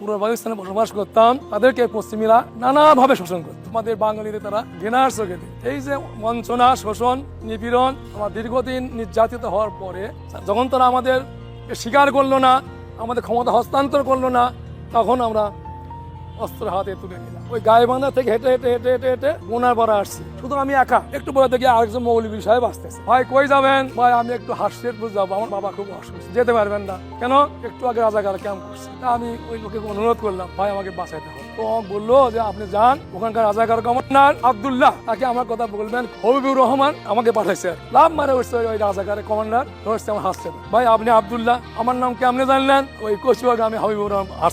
পূর্ব পাকিস্তানে বসবাস করতাম, তাদেরকে পশ্চিমীরা নানাভাবে শোষণ করত আমাদের বাঙালিদের তারা ঘৃণার চোখে। এই যে বঞ্চনা, শোষণ, নিপীড়ন আমার দীর্ঘদিন নির্যাতিত হওয়ার পরে, যখন তারা আমাদের স্বীকার করল না, আমাদের ক্ষমতা হস্তান্তর করল না, তখন আমরা অস্ত্র হাতে তুলে নিলাম। ওই গায়ে বান্ধা থেকে হেঁটে হেঁটে হেঁটে হেঁটে হেঁটে বোনার পাড়া আসছি। শুধু আমি একা, একটু পরে দেখি আরেকজন মৌলবী সাহেব আসতেছে। ভাই, কই যাবেন? ভাই, আমি একটু হাসিরপুর যাব আমার বাবা খুব অসুস্থ, যেতে পারবেন না। কেন? একটু আগে রাজাকার ক্যাম্প করছে। তা আমি ওই লোকে অনুরোধ করলাম, ভাই, আমাকে বাঁচাইতে হবে। তো বলল যে, আপনি যান, ওখানকার রাজাকার কমান্ডার আবদুল্লাহ, তাকে আমার কথা বলবেন, হবিবুর রহমান আমাকে পাঠাইছে লাভ মারে উঠছে ওই রাজাকারের কমান্ডার, ধরছে আমার হাসছে ভাই, আপনি আব্দুল্লাহ, আমার নাম কেমনে জানলেন? ওই কচুয়াকে আমি হবিবুর রহমান হাত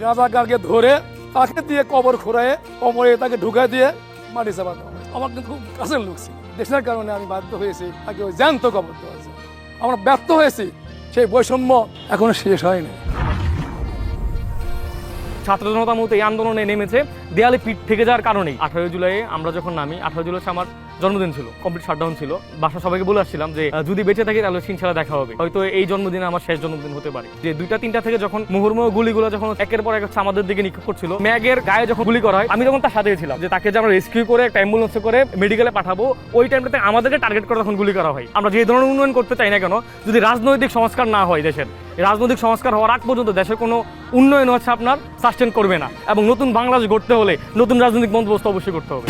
দিন ধরে তাকে দিয়ে কবর খুঁড়ায়, কবরে তাকে ঢুকাই দিয়ে মাটি চাপা দেওয়া আমার কিন্তু খুব কাছের লোক ছিল। দেশের কারণে আমি বাধ্য হয়েছি, তাকে ওই জ্যান্ত কবর দেওয়া আমরা ব্যর্থ হয়েছি, সেই বৈষম্য এখনও শেষ হয়নি। ছাত্র জনতা মতো এই আন্দোলনে নেমেছে। দেয়ালে পিঠ থেকে যাওয়ার কারণেই আঠারোই জুলাই আমরা যখন নামি আঠারো জুলাই আমার জন্মদিন ছিল কমপ্লিট শাটডাউন ছিল। বাসা সবাইকে বলে আসছিলাম যে যদি বেঁচে থাকি তাহলে ইনশাল্লাহ দেখা হবে। হয়তো এই জন্মদিনে আমার শেষ জন্মদিন হতে পারে। যে দুইটা, তিনটা থেকে যখন মুহুর্মুহ গুলিগুলো যখন একের পর এক আমাদের দিকে নিক্ষেপ করছিল, ম্যাগের গায়ে যখন গুলি করা হয়, আমি তখন তার সাথে ছিলাম যে তাকে যে আমরা রেস্কিউ করে, একটা অ্যাম্বুলেন্সে করে মেডিকেলে পাঠাবো, ওই টাইমটাতে আমাদেরকে টার্গেট করে তখন গুলি করা হয়। আমরা যে ধরনের উন্নয়ন করতে চাই না কেন, যদি রাজনৈতিক সংস্কার না হয় দেশের রাজনৈতিক সংস্কার হওয়ার আগ পর্যন্ত দেশের কোনো উন্নয়ন হচ্ছে আপনার সাস্টেন করবে না। এবং নতুন বাংলাদেশ গড়তে হলে নতুন রাজনৈতিক বন্দোবস্ত অবশ্যই করতে হবে।